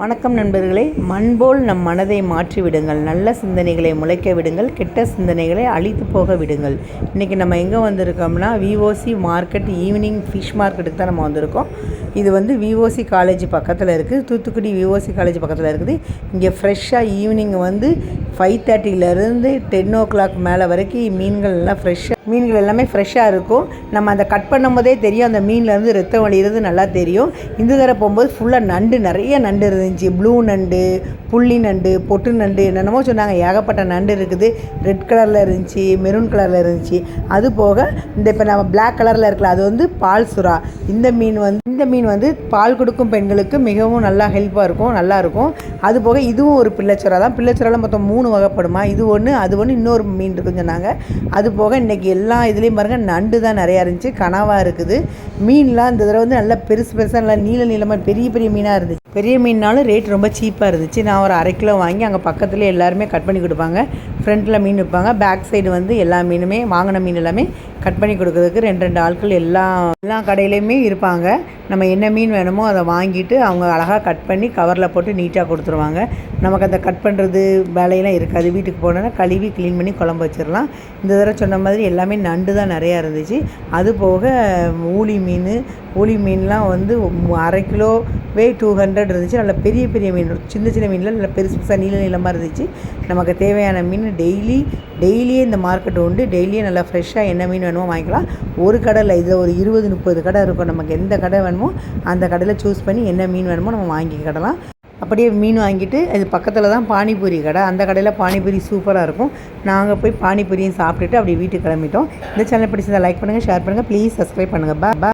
வணக்கம் நண்பர்களே மண்போல் நம் மனதை மாற்றி விடுங்கள் நல்ல சிந்தனைகளை முளைக்க விடுங்கள் கெட்ட சிந்தனைகளை அழித்து போக விடுங்கள். இன்றைக்கி நம்ம எங்கே வந்திருக்கோம்னா விஓசி மார்க்கெட் ஈவினிங் ஃபிஷ் மார்க்கெட்டுக்கு தான் நம்ம வந்திருக்கோம். இது வந்து விஓசி காலேஜ் பக்கத்தில் இருக்குது தூத்துக்குடி விஓசி காலேஜ் பக்கத்தில் இருக்குது. இங்கே ஃப்ரெஷ்ஷாக ஈவினிங் வந்து ஃபைவ் தேர்ட்டிலேருந்து டென் ஓ கிளாக் மேலே வரைக்கும் மீன்கள் எல்லாம் ஃப்ரெஷ்ஷாக மீன்கள் எல்லாமே ஃப்ரெஷ்ஷாக இருக்கும். நம்ம அந்த கட் பண்ணும்போதே தெரியும். அந்த மீன்லேருந்து ரத்தம் வழிகிறது நல்லா தெரியும். இந்த தடவை போகும்போது ஃபுல்லாக நண்டு நிறைய நண்டு இருந்துச்சு. ப்ளூ நண்டு புள்ளி நண்டு பொட்டு நண்டு என்னென்னமோ சொன்னாங்க. ஏகப்பட்ட நண்டு இருக்குது. ரெட் கலரில் இருந்துச்சு மெரூன் கலரில் இருந்துச்சு. அது போக இந்த இப்போ நம்ம பிளாக் கலரில் இருக்கல அது வந்து பால் சுறா. இந்த மீன் வந்து இந்த மீன் வந்து பால் கொடுக்கும் பெண்களுக்கு மிகவும் நல்லா ஹெல்ப்பாக இருக்கும் நல்லாயிருக்கும் அது போக இதுவும் ஒரு பிள்ளைச்சுறா தான். பிள்ளைச்சுறாவில் மொத்தம் மூணு வகைப்படுமா? இது ஒன்று அது ஒன்று இன்னொரு மீன் இருக்குன்னு சொன்னாங்க. அது போக இன்றைக்கி எல்லா இதுலேயும் பாருங்கள் நண்டு தான் நிறையா இருந்துச்சு கனவாக இருக்குது. மீன்லாம் இந்த தடவை வந்து நல்லா பெருசு பெருசாக நல்லா நீள நீளமாக பெரிய பெரிய மீனாக இருந்துச்சு. பெரிய மீன்னாலும் ரேட் ரொம்ப சீப்பாக இருந்துச்சு. நான் ஒரு அரை கிலோ வாங்கி அங்கே பக்கத்துலேயே எல்லாருமே கட் பண்ணி கொடுப்பாங்க. ஃப்ரண்ட்டில் மீன் விற்பாங்க. பேக் சைடு வந்து எல்லா மீனுமே வாங்கின மீன் எல்லாமே கட் பண்ணி கொடுக்கறதுக்கு ரெண்டு ரெண்டு ஆட்கள் எல்லா எல்லா கடையிலையுமே இருப்பாங்க. நம்ம என்ன மீன் வேணுமோ அதை வாங்கிட்டு அவங்க அழகாக கட் பண்ணி கவரில் போட்டு நீட்டாக கொடுத்துருவாங்க. நமக்கு அந்த கட் பண்ணுறது வேலையெல்லாம் இருக்காது. வீட்டுக்கு போனோன்னா கழுவி க்ளீன் பண்ணி குழம்பு வச்சிடலாம். இந்த தடவை சொன்ன மாதிரி எல்லாமே நண்டு தான் நிறையா இருந்துச்சு. அது போக ஊளி மீன் ஊளி மீன்லாம் வந்து அரை கிலோவே டூ ஹண்ட்ரட் இருந்துச்சு. நல்ல பெரிய பெரிய மீன் சின்ன சின்ன மீனில் நல்ல பெருசு பெருசாக நீள நீளமாக இருந்துச்சு. நமக்கு தேவையான மீன் டெய்லி டெய்லியே இந்த மார்க்கெட் உண்டு. டெய்லியே நல்லா ஃப்ரெஷ்ஷாக என்ன மீன் வேணுமோ வாங்கிக்கலாம். ஒரு கடையில் இதில் ஒரு இருபது முப்பது கடை இருக்கும். நமக்கு எந்த கடை வேணுமோ அந்த கடையில் சூஸ் பண்ணி என்ன மீன் வேணுமோ நம்ம வாங்கிக்கிடலாம் அப்படியே மீன் வாங்கிட்டு அது பக்கத்தில் தான் பானிபூரி கடை. அந்த கடையில் பானிபூரி சூப்பராக இருக்கும். நாங்கள் போய் பானிபூரியும் சாப்பிட்டுட்டு அப்படியே வீட்டுக்கு கிளம்பிட்டோம். இந்த சேனல் பிடிச்சதை லைக் பண்ணுங்கள் ஷேர் பண்ணுங்கள் ப்ளீஸ் சப்ஸ்கிரைப் பண்ணுங்கள் பா பா